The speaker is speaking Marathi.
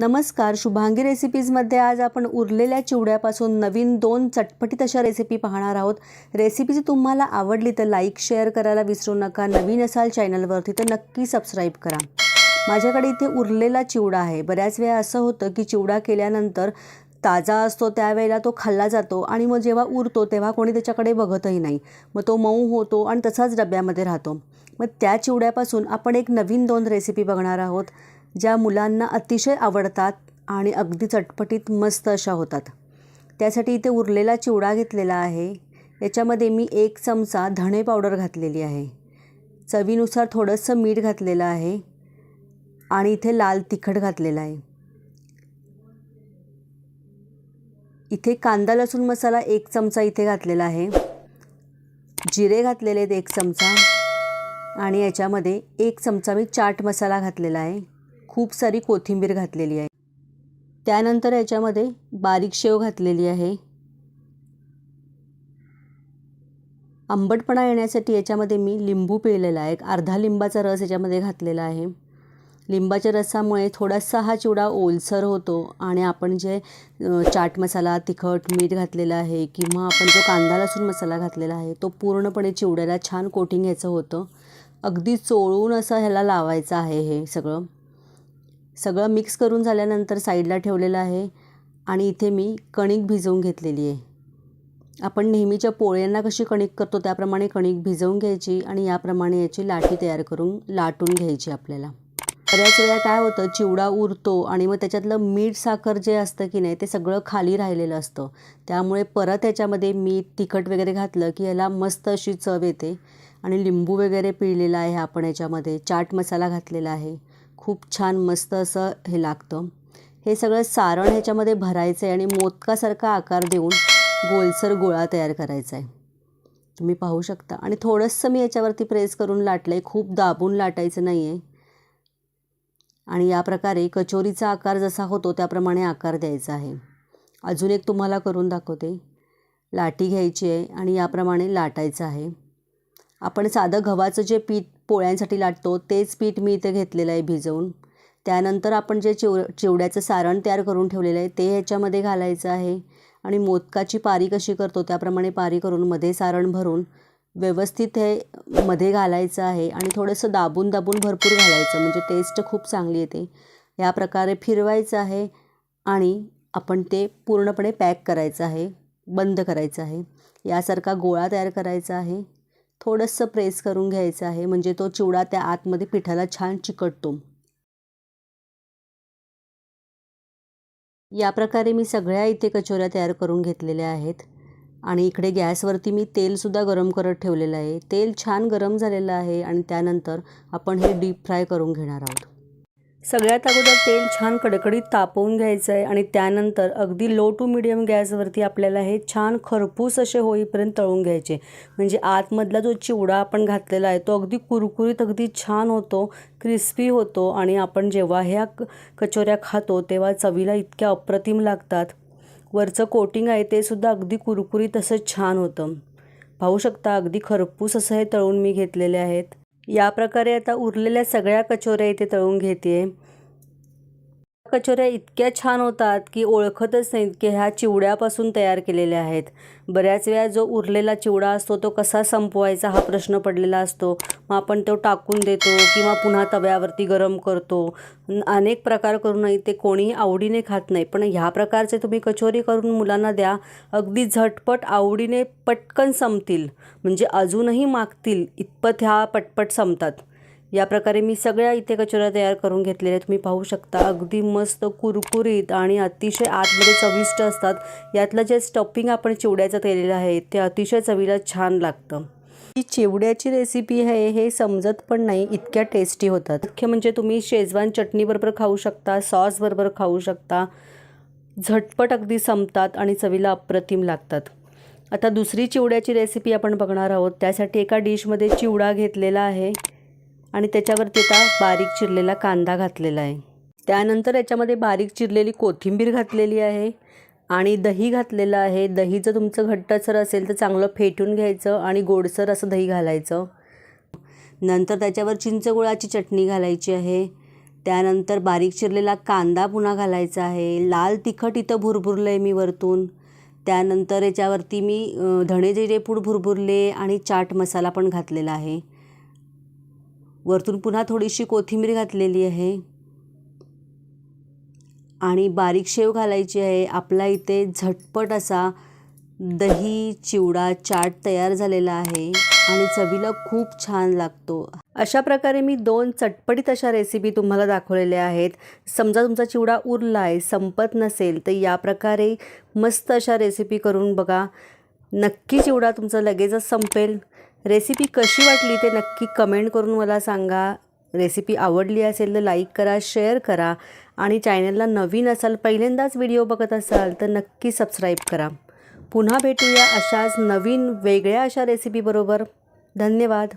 नमस्कार शुभांगी रेसिपीजमध्ये आज आपण उरलेल्या चिवड्यापासून नवीन दोन चटपटीत अशा रेसिपी पाहणार आहोत. रेसिपी जर तुम्हाला आवडली तर लाईक शेअर करायला विसरू नका. नवीन असाल चॅनलवरती तर नक्की सबस्क्राईब करा. माझ्याकडे इथे उरलेला चिवडा आहे. बऱ्याच वेळा असं होतं की चिवडा केल्यानंतर ताजा असतो त्यावेळेला तो खाल्ला जातो आणि मग जेव्हा उरतो तेव्हा कोणी त्याच्याकडे बघतही नाही. मग तो मऊ होतो आणि तसाच डब्यामध्ये राहतो. मग त्या चिवड्यापासून आपण एक नवीन दोन रेसिपी बघणार आहोत. ज्या मुलांना अतिशय आवडतात आणि अगदी चटपटीत मस्त अशा होतात. त्यासाठी इथे उरलेला चिवडा घेतलेला आहे. याच्यामध्ये मी एक चमचा धणे पावडर घातलेली आहे. चवीनुसार थोडंसं मीठ घातलेलं आहे आणि इथे लाल तिखट घातलेला आहे. इथे कांदा लसूण मसाला एक चमचा इथे घातलेला आहे. जिरे घातलेले आहेत एक चमचा आणि याच्यामध्ये एक चमचा मी चाट मसाला घातलेला आहे. खूप सारी कोथिंबीर घातलेली आहे. त्यानंतर याच्यामध्ये बारीक शेव घातलेली आहे. आंबटपणा येण्यासाठी याच्यामध्ये मी लिंबू पिळलेला आहे. एक अर्धा लिंबाचा रस याच्यामध्ये घातलेला आहे. लिंबाच्या रसामुळे थोडासा हा चिवडा ओलसर होतो आणि आपण जे चाट मसाला तिखट मीठ घातलेलं आहे किंवा आपण जो कांदा लसूण मसाला घातलेला आहे तो पूर्णपणे चिवड्याला छान कोटिंग घ्यायचं होतं. अगदी चोळून असं ह्याला लावायचं आहे हे सगळं. सगळं मिक्स करून झाल्यानंतर साईडला ठेवलेलं आहे आणि इथे मी कणिक भिजवून घेतलेली आहे. आपण नेहमीच्या पोळ्यांना कशी कणिक करतो त्याप्रमाणे कणिक भिजवून घ्यायची आणि याप्रमाणे याची लाठी तयार करून लाटून घ्यायची आपल्याला. बऱ्याच वेळा काय होतं चिवडा उरतो आणि मग त्याच्यातलं मीठ साखर जे असतं की नाही ते सगळं खाली राहिलेलं असतं. त्यामुळे परत याच्यामध्ये मीठ तिखट वगैरे घातलं की याला मस्त अशी चव येते. आणि लिंबू वगैरे पिळलेला आहे आपण याच्यामध्ये चाट मसाला घातलेला आहे. खूप छान मस्त असं हे लागतं. हे सगळं सारण ह्याच्यामध्ये भरायचं आहे आणि मोदकासारखा आकार देऊन गोलसर गोळा तयार करायचा आहे तुम्ही पाहू शकता. आणि थोडंसं मी याच्यावरती प्रेस करून लाटलं आहे खूप दाबून लाटायचं नाही आहे आणि या प्रकारे कचोरीचा आकार जसा होतो त्याप्रमाणे आकार द्यायचा आहे. अजून एक तुम्हाला करून दाखवते. लाटी घ्यायची आहे आणि याप्रमाणे लाटायचं आहे. आपण साधं गव्हाचं जे पीठ पोळ्यांसाठी लाटतो तेच पीठ मी इथे घेतलेलं आहे भिजवून. त्यानंतर आपण जे चिव चिवड्याचं सारण तयार करून ठेवलेलं आहे ते ह्याच्यामध्ये घालायचं आहे. आणि मोदकाची पारी कशी करतो त्याप्रमाणे पारी करून मध्ये सारण भरून व्यवस्थित हे मध्ये घालायचं आहे. आणि थोडंसं दाबून दाबून भरपूर घालायचं म्हणजे टेस्ट खूप चांगली येते. या प्रकारे फिरवायचं आहे आणि आपण ते पूर्णपणे पॅक करायचं आहे बंद करायचं आहे. यासारखा गोळा तयार करायचा आहे. थोडंसं प्रेस करून घ्यायचं आहे. म्हणजे तो चिवडा त्या आतमध्ये पिठाला छान चिकटतो. या प्रकारे मी सगळ्या इथे कचोऱ्या तयार करून घेतलेल्या आहेत. आणि इकडे गॅसवरती मी तेलसुद्धा गरम करत ठेवलेलं आहे. तेल छान गरम झालेलं आहे आणि त्यानंतर आपण हे डीप फ्राय करून घेणार आहोत. सगळ्यात अगोदर तेल छान कडकडीत तापवून घ्यायचं आहे आणि त्यानंतर अगदी लो टू मिडियम गॅसवरती आपल्याला हे छान खरपूस असे होईपर्यंत तळून घ्यायचे. म्हणजे आतमधला जो चिवडा आपण घातलेला आहे तो अगदी कुरकुरीत अगदी छान होतो क्रिस्पी होतो आणि आपण जेव्हा ह्या कचोऱ्या खातो तेव्हा चवीला इतक्या अप्रतिम लागतात. वरचं कोटिंग आहे ते सुद्धा अगदी कुरकुरीत असं छान होतं. पाहू शकता अगदी खरपूस असं हे तळून मी घेतलेले आहेत. या प्रकारे आता उरलेल्या सगळ्या कचोऱ्या इथे तळून घेते कचोऱ्या इतक्या छान होतात की ओळखतच नाहीत की ह्या चिवड्यापासून तयार केलेल्या आहेत. बऱ्याच वेळा जो उरलेला चिवडा असतो तो कसा संपवायचा हा प्रश्न पडलेला असतो. मग आपण तो टाकून देतो किंवा पुन्हा तव्यावरती गरम करतो. अनेक प्रकार करूनही ते कोणीही आवडीने खात नाही. पण ह्या प्रकारचे तुम्ही कचोरी करून मुलांना द्या अगदी झटपट आवडीने पटकन संपतील. म्हणजे अजूनही मागतील इतपत ह्या पटपट संपतात. या प्रकारे मी सगळ्या इथे कचोऱ्या तयार करून घेतलेल्या तुम्ही पाहू शकता अगदी मस्त कुरकुरीत आणि अतिशय आतमध्ये म्हणजे चविष्ट असतात. यातलं जे स्टफिंग आपण चिवड्याचं केलेलं आहे ते अतिशय चवीला छान लागतं. ही चिवड्याची रेसिपी आहे हे समजत पण नाही इतक्या टेस्टी होतात. मुख्य म्हणजे तुम्ही शेजवान चटणीबरोबर खाऊ शकता सॉसबरोबर खाऊ शकता. झटपट अगदी संपतात आणि चवीला अप्रतिम लागतात. आता दुसरी चिवड्याची रेसिपी आपण बघणार आहोत. त्यासाठी एका डिशमध्ये चिवडा घेतलेला आहे. आणि त्याच्यावरती आता बारीक चिरलेला कांदा घातलेला आहे. त्यानंतर याच्यामध्ये बारीक चिरलेली कोथिंबीर घातलेली आहे आणि दही घातलेलं आहे. दही जर तुमचं घट्टसर असेल तर चांगलं फेटून घ्यायचं आणि गोडसर असं दही घालायचं. नंतर त्याच्यावर चिंचगुळाची चटणी घालायची आहे. त्यानंतर बारीक चिरलेला कांदा पुन्हा घालायचा आहे. लाल तिखट इथं भुरभुरलं आहे मी वरतून. त्यानंतर याच्यावरती मी धणे जिरे पूड भुरभुरले आणि चाट मसाला पण घातलेला आहे. वरतून पुन्हा थोडीशी कोथिंबीर घातलेली आहे. आणि बारीक शेव घालायची आहे. आपला इथे झटपट असा दही चिवडा चाट तयार झालेला आहे आणि चवीला खूप छान लागतो. अशा प्रकारे मी दोन चटपटीत अशा रेसिपी तुम्हाला दाखवलेल्या आहेत. समजा तुमचा चिवडा उरला आहे संपत नसेल तर या प्रकारे मस्त अशा रेसिपी करून बघा. नक्की चिवडा तुमचा लगेचच संपेल. रेसिपी कशी वाटली ते नक्की कमेंट करून मला सांगा. रेसिपी आवडली असेल तर लाईक करा शेअर करा आणि चॅनलला नवीन असाल पहिल्यांदाच व्हिडिओ बघत असाल तर नक्की सबस्क्राईब करा. पुन्हा भेटूया अशाच नवीन वेगळ्या अशा रेसिपीबरोबर धन्यवाद.